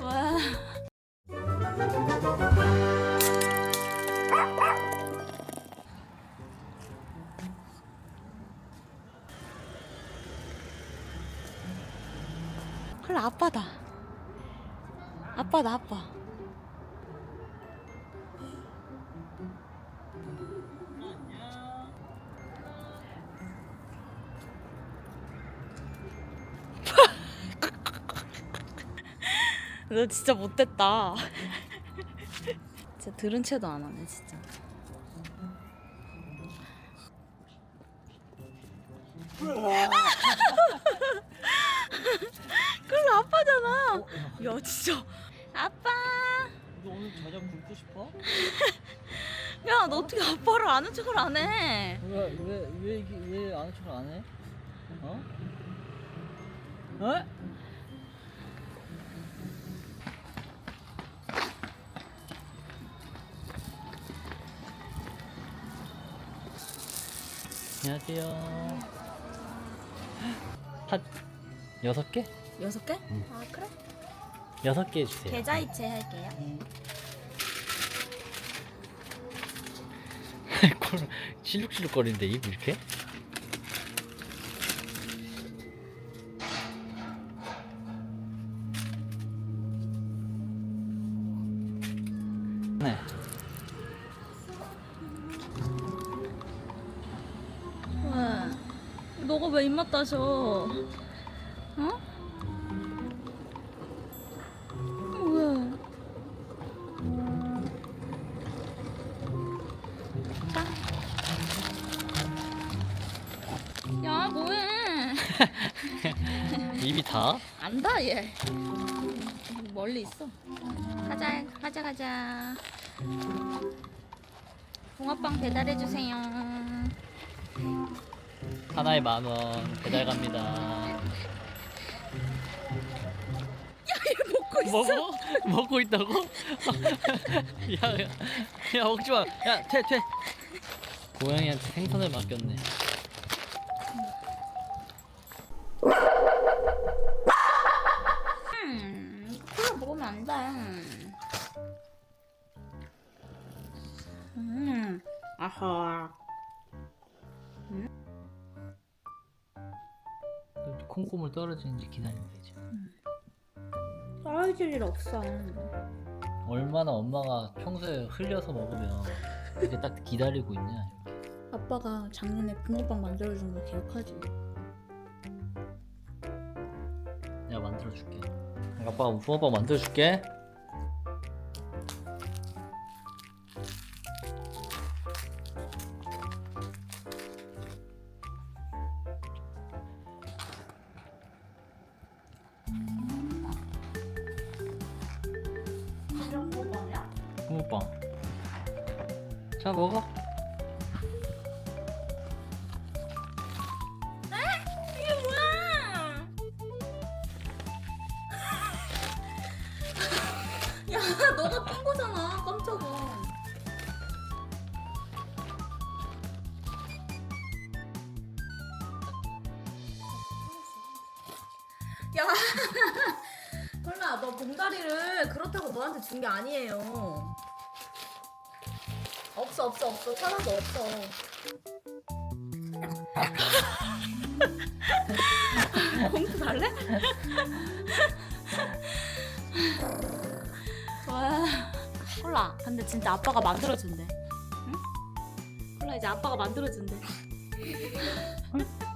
와. 아빠다. 아빠다 아빠. 너 진짜 못됐다. 진짜 들은 채도 안 하네 진짜. 그래 아빠잖아. 야 진짜 아빠. 너 오늘 저녁 굶고 싶어? 야 너 어떻게 아빠를 아는 척을 안 해? 왜왜왜 이게 왜 아는 척을 안 해? 어? 어? 안녕하세요. 팥 여섯 개? 여섯 개? 응. 아 그래? 여섯 개 주세요. 계좌이체 할게요. 콜 실룩실룩 거리는데 입 이렇게? 네. 너가 왜 입맛 따셔? 어? 왜? 자. 야 뭐해? 입이 다? 안다 얘. 멀리 있어. 가자 가자 가자. 붕어빵 배달해 주세요. 하나에 만원 배달 갑니다. 먹고 먹어? 먹고 있다고? 야, 야, 야 먹지 마. 야, 퇴, 퇴. 고양이한테 생선을 맡겼네. 음, 콜라 먹으면 안 돼. 음, 아하. 콩고물 떨어지는지 기다리면 되죠. 떨어질 일 없어. 얼마나 엄마가 평소에 흘려서 먹으면 이게 딱 기다리고 있냐. 아빠가 작년에 붕어빵 만들어준 거 기억하지? 내가 만들어줄게. 아빠가 붕어빵 만들어줄게. 붕어빵. 자 먹어. 이게 뭐야? 야, 너가 뺀 거잖아, 깜짝아. 야, 설마 너 봉다리를 그렇다고 너한테 준 게 아니에요. 없어, 없어, 없어. 하나도 없어. 봉투 달래? 와 콜라 근데 진짜 아빠가 만들어준대 응? 콜라 이제 아빠가 만들어준대